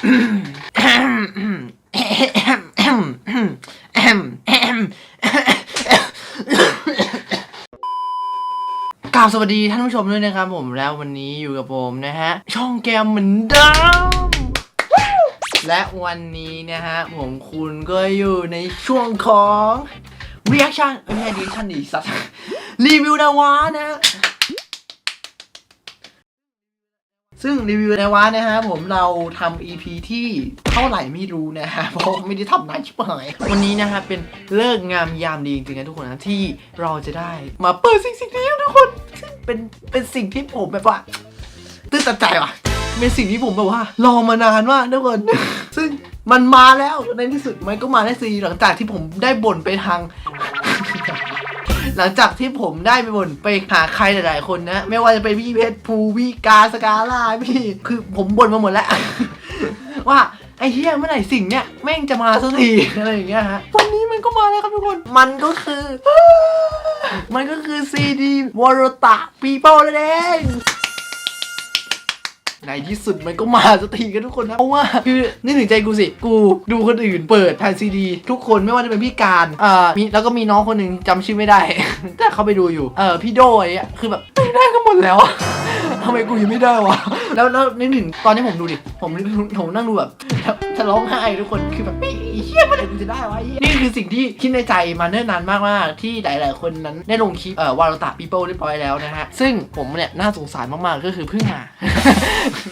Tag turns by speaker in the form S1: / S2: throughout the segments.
S1: กราบสวัสดีท่านผู้ชมด้วยนะครับผมแล้ววันนี้อยู่กับผมนะฮะ ช่องแกมเหมือนเดิมและวันนี้นะฮะ ผมคุณก็อยู่ในช่วงของ reaction ไม่ใช่ reaction ดิสัตว์รีวิวดาวานะฮะ ซึ่งรีวิวในวันนะฮะผมเราทำ EP ที่เท่าไหร่ไม่รู้นะฮะเพราะไม่ได้ทำนานชิบหายวันนี้นะฮะเป็นเลิกงามยามดีจริงๆนะทุกคนนะที่เราจะได้มาเปิดสิ่งสิ่งนี้ทุกคนเป็นเป็นสิ่งที่ผมแบบว่าตื้นตันใจว่ะเป็นสิ่งที่ผมแบบว่ารอมานานมากทุกคนซึ่งมันมาแล้วในที่สุดมันก็มาได้ซีหลังจากที่ผมได้บ่นไปทาง หลังจากที่ผมได้ไปบนไปหาใครหลายๆ คนนะ ไม่ว่าจะเป็นพี่เพชรภูพี่กาสกาล่าพี่ คือผมบ่นมาหมดแล้ว ว่าไอ้เฮียเมื่อไหร่สิ่งเนี้ยแม่งจะมาสักทีอะไรอย่างเงี้ยฮะวันนี้มันก็มาแล้วครับทุกคน มันก็คือ มันก็คือซีดีวอร์ตะปีเป้านั่นเอง ในที่สุดมันก็มาสักทีกันทุกคนนะเพราะว่าคือนี่ถึงใจกูสิ กูดูคนอื่นเปิดแผ่นซีดี ทุกคนไม่ว่าจะเป็นพี่การอ่ามีแล้วก็มีน้องคนหนึ่งจำชื่อไม่ได้ แต่เขาไปดูอยู่ เออพี่โดอะไรเงี้ยคือแบบไม่ได้ก็หมดแล้ว ทำไมกูยังไม่ได้วะ แล้วแล้วนึกถึงตอนที่ผมดูดิ ผมผมนั่งดูแบบจะร้องไห้ทุกคนคือแบบเฮ้ยเฮียเมื่อไหร่กูจะได้วะเหี้ยนี่คือสิ่งที่คิดในใจมาเนิ่นนานมากๆที่หลาย ๆ คนนั้นได้ลงคลิปเอ่อวารุตะปีโป้เรียบร้อยแล้วนะฮะ ซึ่งผมเนี่ยน่าสงสารมากๆก็คือเพิ่งมา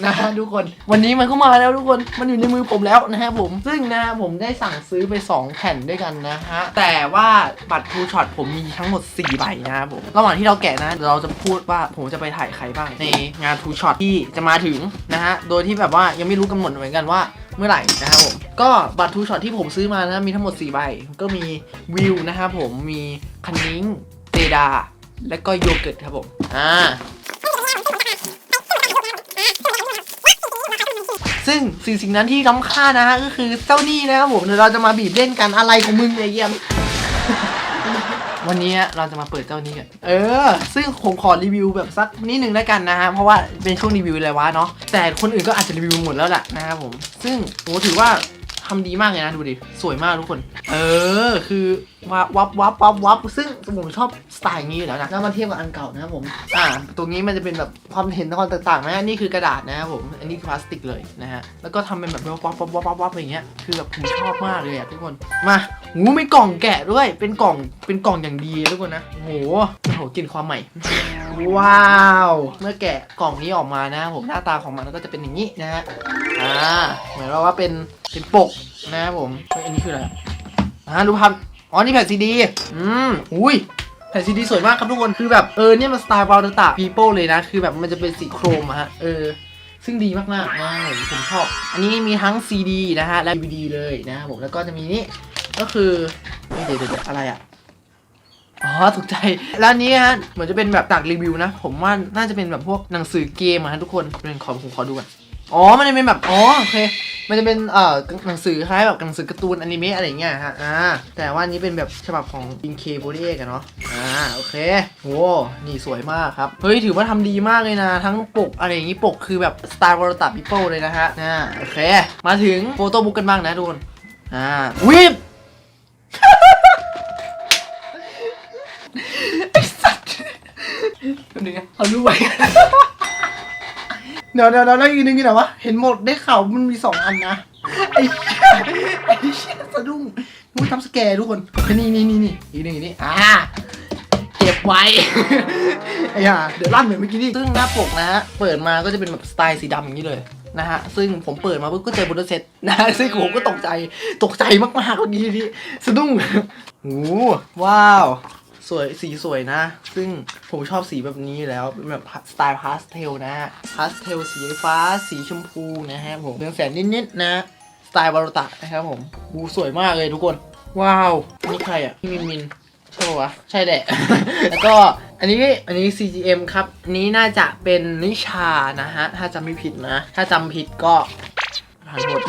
S1: นะฮะทุกคนวันนี้มันก็มาแล้วทุกคนมันอยู่ในมือผมแล้วนะฮะผมซึ่งนะฮะผมได้สั่งซื้อไป 2 แผ่นด้วยกันนะฮะแต่ว่าบัตรทูช็อตผมมีทั้งหมด 4 ใบนะครับผมระหว่างที่เราแกะนะเราจะพูดว่าผมจะไปถ่ายใครบ้างในงานทูช็อตที่จะมาถึงนะฮะ โดยที่แบบว่ายังไม่รู้กำหนดเหมือนกันว่าเมื่อไหร่นะครับผม ก็บัตรทูช็อตที่ผมซื้อมานะมีทั้งหมด 4 ใบ ก็มีวิวนะครับผม มีคันนิ้งเตดา และก็โยเกิร์ตครับผม อ่า ซึ่งสิ่งสิ่งนั้นที่ล้ำค่านะฮะก็คือเจ้านี่นะครับผม เดี๋ยวเราจะมาบีบเล่นกันอะไรของมึงเนี่ยเยี่ยม วันนี้เราจะมาเปิดเจ้านี้กัน เออ ซึ่งผมขอรีวิวแบบสักนิดหนึ่งแล้วกันนะฮะ เพราะว่าเป็นช่วงรีวิวอะไรวะเนาะ แต่คนอื่นก็อาจจะรีวิวหมดแล้วแหละนะครับผม ซึ่งผมถือว่า ทำดีมากเลยนะดูดิ สวยมากทุกคน เออ คือวับวับวับวับวับซึ่งผมชอบสไตล์นี้อยู่แล้วนะแล้วมาเทียบกับอันเก่านะครับผม อ่า ตรงนี้มันจะเป็นแบบความเห็นความต่างๆนะนี่คือกระดาษนะครับผม อันนี้พลาสติกเลยนะฮะ แล้วก็ทำเป็นแบบวับวับวับวับวับอย่างเงี้ย คือแบบผมชอบมากเลยอะทุกคน มาหูมีกล่องแกะด้วย เป็นกล่อง เป็นกล่องอย่างดีทุกคนนะโหโอ้โหกลินความใหม่ ว้าว เมื่อแกะกล่องนี้ออกมานะผมหน้าตาของมันก็จะเป็นอย่างนี้นะฮะอ่าเหมือนว่าเป็นเป็นปกนะครับผมเฮ้ยอันนี้คืออะไรอะอ่าดูภาพอ๋อนี่แผ่นซีดีอืมอุ้ยแผ่นซีดีสวยมากครับทุกคนคือแบบเออเนี่ยมันสไตล์วาลตะพีโป้เลยนะ คือแบบมันจะเป็นสีโครมอะฮะเออซึ่งดีมากๆนะผมผมชอบ อันนี้มีทั้ง CD นะฮะ และ DVD เลยนะครับผมแล้วก็จะมีนี่ก็คือเดี๋ยวเดี๋ยวอะไรอะ อ๋อถูกใจแล้วนนี้ฮะ เหมือนจะเป็นแบบจากรีวิวนะ ผมว่าน่าจะเป็นแบบพวกหนังสือเกมอะฮะทุกคนเป็นขอผมขอดูก่อนอ๋อ มันจะเป็นแบบ อ๋อ โอเค มันจะเป็นเอ่อหนังสือคล้ายแบบหนังสือการ์ตูนอนิเมะอะไรเงี้ยฮะ อ่า แต่ว่านี้เป็นแบบฉบับของอินเคโบดีเอกอะเนาะ อ่า โอเค โห นี่สวยมากครับ เฮ้ย ถือว่าทำดีมากเลยนะ ทั้งปกอะไรอย่างงี้ปกคือแบบสไตล์วอลตาปิโป้เลยนะฮะ อ่า โอเค มาถึงโฟโต้บุ๊กกันบ้างนะทุกคน อ่าวิบ ทำยังไงเอาดูไว้ เดี๋ยวเดี๋ยวเดี๋ยวแล้วอีกนึงนี่ไหนวะ เห็นหมดได้ข่าวมันมีสองอันนะ ไอ้เหี้ยไอ้เชี่ยสะดุ้งมึงทำสแกร์ทุกคน นี่นี่นี่นี่อีกนึงอีกนี่อ่า เก็บไว้ ไอ้ห่าเดี๋ยวลั่นเหมือนเมื่อกี้นี่ซึ่งหน้าปกนะฮะ เปิดมาก็จะเป็นแบบสไตล์สีดำอย่างนี้เลยนะฮะ ซึ่งผมเปิดมาปุ๊บก็เจอบนเซ็ตนะฮะซึ่งผมก็ตกใจ ตกใจมากๆเมื่อกี้ที่สะดุ้งโอ้โหว้าว สวยสีสวยนะ ซึ่งผมชอบสีแบบนี้อยู่แล้วเป็นแบบสไตล์พาสเทลนะพาสเทลสีฟ้าสีชมพูนะฮะผมเรืองแสงนิดๆนะสไตล์วารุตะนะครับผมบูสวยมากเลยทุกคน ว้าว นี่ใครอะพี่มินมินใช่ปะวะใช่แหละ แล้วก็อันนี้อันนี้ CGM ครับนี้น่าจะเป็นนิชานะฮะ ถ้าจำไม่ผิดนะ ถ้าจำผิดก็ขอโทษ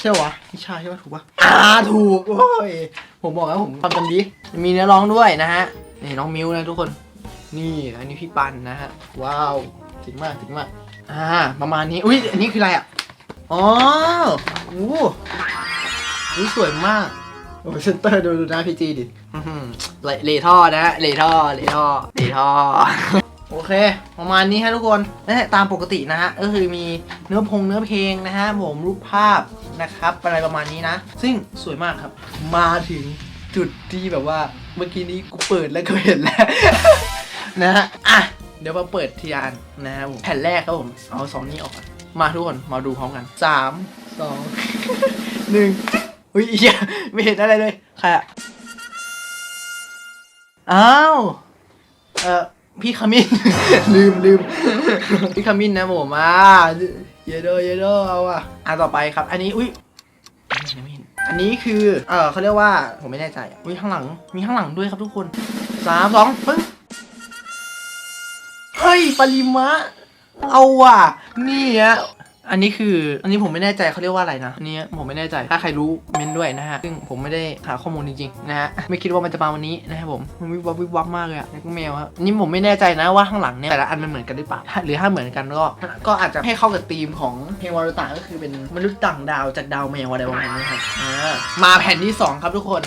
S1: ใช่ปะวะนิชาใช่ปะถูกปะอ่าถูกโอ้ยผมบอกแล้วผมความจำดีมีเนื้อร้องด้วยนะฮะนี่น้องมิวนะทุกคน นี่อันนี้พี่ปันนะฮะว้าวถึงมากถึงมากอ่าประมาณนี้อุ้ยอันนี้คืออะไรอะอ๋อโอ้โหอุ๊ยสวยมากโอ้เซนเตอร์ดูดูหน้าพี่จีดิอื้อหือเลเลท่อนะฮะเลท่อเลท่อเลท่อโอเค ประมาณนี้ฮะทุกคนและตามปกตินะฮะก็คือมีเนื้อพงเนื้อเพลงนะฮะผมรูปภาพ นะครับอะไรประมาณนี้นะ ซึ่งสวยมากครับ มาถึงจุดที่แบบว่าเมื่อกี้นี้กูเปิดแล้วก็เห็นแล้ว นะฮะอะเดี๋ยวมาเปิดทีละอันนะฮะผมแผ่นแรกครับผมเอาสองนี้ออกก่อนมาทุกคนมาดูพร้อมกันสามสองหนึ่งอุ้ยเหี้ยไม่เห็นอะไรเลยใครอะอ้าวเออ พี่ขมิ้น ลืมลืมพี่ขมิ้นนะผมอ่าเยโดเยโดเอาอะอะต่อไปครับ อันนี้อุ้ยยังไม่เห็นอันนี้คือเออเขาเรียกว่าผมไม่แน่ใจอุ้ยข้างหลังมีข้างหลังด้วยครับทุกคนสามสองปึ้งเฮ้ยปริมะ เอาว่ะ นี่ฮะ อันนี้คือ อันนี้ผมไม่แน่ใจเขาเรียกว่าอะไรนะอันนี้ผมไม่แน่ใจ ถ้าใครรู้เมนด้วยนะฮะ ซึ่งผมไม่ได้หาข้อมูลจริงๆนะฮะ ไม่คิดว่ามันจะมาวันนี้นะครับผม มันวิบวับวิบวับมากเลยอะแล้วก็แมวครับนี่ผมไม่แน่ใจนะว่าข้างหลังเนี่ยแต่ละอันมันเหมือนกันหรือเปล่า หรือถ้าเหมือนกันก็ ก็อาจจะให้เข้ากับธีมของเพลงวารุตะก็คือเป็นมนุษย์ต่างดาวจากดาวแมวอะไรประมาณนี้ครับอ่ามาแผ่นที่สองครับทุกคน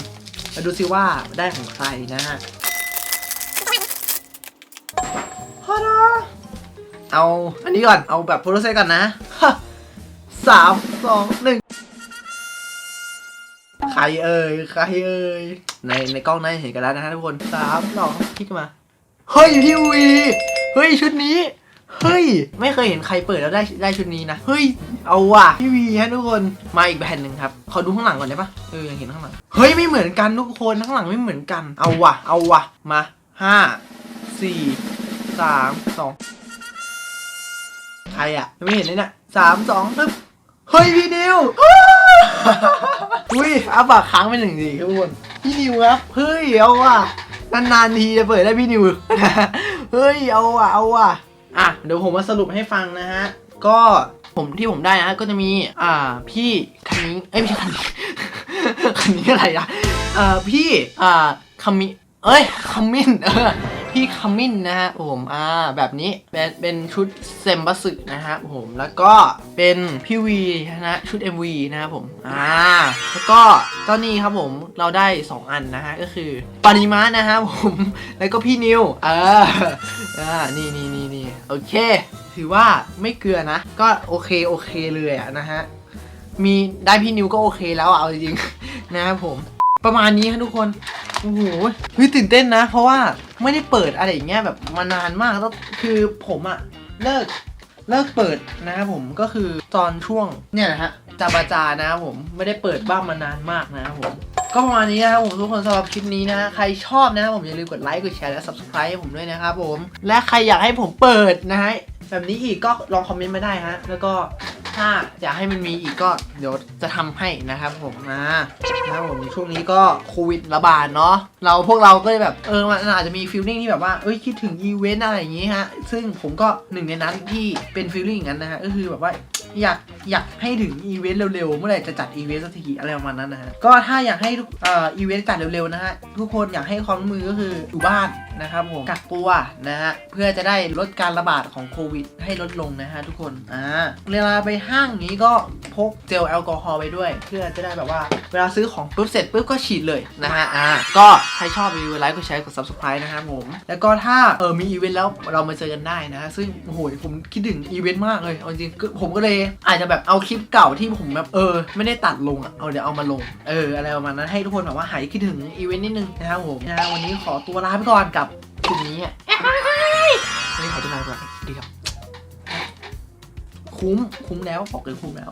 S1: มาดูซิว่าได้ของใครนะฮะฮาดาเอา อันนี้ก่อน เอาแบบโปรเซสก่อนนะ สามสองหนึ่งใครเอ่ยใครเอ่ยในในกล้องนั้นเห็นกันแล้วนะฮะทุกคนสามสองคลิกมา เฮ้ยพี่วีเฮ้ยชุดนี้ เฮ้ย ไม่เคยเห็นใครเปิดแล้วได้ได้ชุดนี้นะ เฮ้ย เอาว่ะพี่วีฮะทุกคนมาอีกแผ่นหนึ่งครับขอดูข้างหลังก่อนได้ปะเออยังเห็นข้างหลังเฮ้ยไม่เหมือนกันทุกคนข้างหลังไม่เหมือนกัน เอาว่ะ เอาว่ะมาห้าสี่สามสองใครอะไม่เห็นเลยเนี่ยสามสองปึ๊บ เฮ้ยพี่นิว อุ้ยอาปากค้างไปหนึ่งทีครับทุกคนพี่นิวครับ เฮ้ยเอาว่ะนานๆทีจะเปิดได้พี่นิว เฮ้ยเอาว่ะเอาว่ะอะเดี๋ยวผมมาสรุปให้ฟังนะฮะ ก็ผมที่ผมได้นะฮะก็จะมีอ่าพี่คันนี้เอ้ยไม่ใช่คันนี้คันนี้อะไรอะเอ่อพี่อ่าคามิเอ้ยคามินเออ พี่ขมิ้นนะฮะผมอ่าแบบนี้เป็นเป็นชุดเซมบัสึนะฮะผมแล้วก็เป็นพี่วีนะชุด MV นะครับผมอ่าแล้วก็เจ้านี่ครับผมเราได้ 2 อันนะฮะก็คือปริมานะฮะผมแล้วก็พี่นิวเอออ่านี่นี่นี่นี่โอเค ถือว่าไม่เกลือนะ ก็โอเคโอเคเลยอะนะฮะมีได้พี่นิวก็โอเคแล้วเอาจริงนะครับผม ประมาณนี้ครับทุกคนโอ้โหเฮ้ยตื่นเต้นนะ เพราะว่า ไม่ได้เปิดอะไรอย่างเงี้ยแบบมานานมากแล้วคือผมอะเลิกเลิกเปิดนะครับผมก็คือตอนช่วงเนี่ยนะฮะจาบาจานะครับผมไม่ได้เปิดบ้างมานานมากนะครับผมก็ประมาณนี้นะครับผมทุกคนสำหรับคลิปนี้นะใครชอบนะครับผมอย่าลืมกดไลค์กดแชร์และ subscribe ให้ผมด้วยนะครับผม และใครอยากให้ผมเปิดนะฮะแบบนี้อีกก็ลองคอมเมนต์มาได้ฮะแล้วก็ ถ้าอยากให้มันมีอีกก็เดี๋ยวจะทำให้นะครับผมนะนะครับผมช่วงนี้ก็โควิดระบาดเนาะเราพวกเราก็เลยแบบเออมันอาจจะมีฟีลลิ่งที่แบบว่าเอ้ยคิดถึงอีเวนต์อะไรอย่างงี้ฮะซึ่งผมก็หนึ่งในนั้นที่เป็นฟีลลิ่งอย่างนั้นนะฮะก็คือแบบว่า อยากอยากให้ถึงอีเวนต์เร็วๆ เมื่อไหร่จะจัดอีเวนต์สักทีอะไรประมาณนั้นนะฮะ ก็ถ้าอยากให้ทุกเอ่ออีเวนต์จัดเร็วๆนะฮะ ทุกคนอยากให้ความร่วมมือก็คืออยู่บ้านนะครับผมกักตัวนะฮะเพื่อจะได้ลดการระบาดของโควิด ให้ลดลงนะฮะทุกคนอ่าเวลาไปห้างนี้ก็พกเจลแอลกอฮอล์ไปด้วย เพื่อจะได้แบบว่าเวลาซื้อของปุ๊บเสร็จปุ๊บก็ฉีดเลยนะฮะอ่าก็ใครชอบรีวิวไลค์กดแชร์กด subscribe นะครับผมแล้วก็ถ้าเออมีอีเวนต์แล้วเรามาเจอกันได้นะซึ่งโอ้โหผมคิดถึงอีเวนต์มากเลยเอาจริงผมก็เลยอาจจะแบบเอาคลิปเก่าที่ผมแบบเออ ไม่ได้ตัดลงอะเอาเดี๋ยวเอามาลงเอออะไรประมาณนั้นให้ทุกคนแบบว่าหายคิดถึงอีเวนต์นิดนึงนะครับผมนะฮะวันนี้ขอตัวลาไปก่อนกับ คลิปนี้อะวันนี้ขอตัวลาไปก่อนสวัสดีครับ คุ้ม คุ้มแล้ว บอกเลยคุ้มแล้ว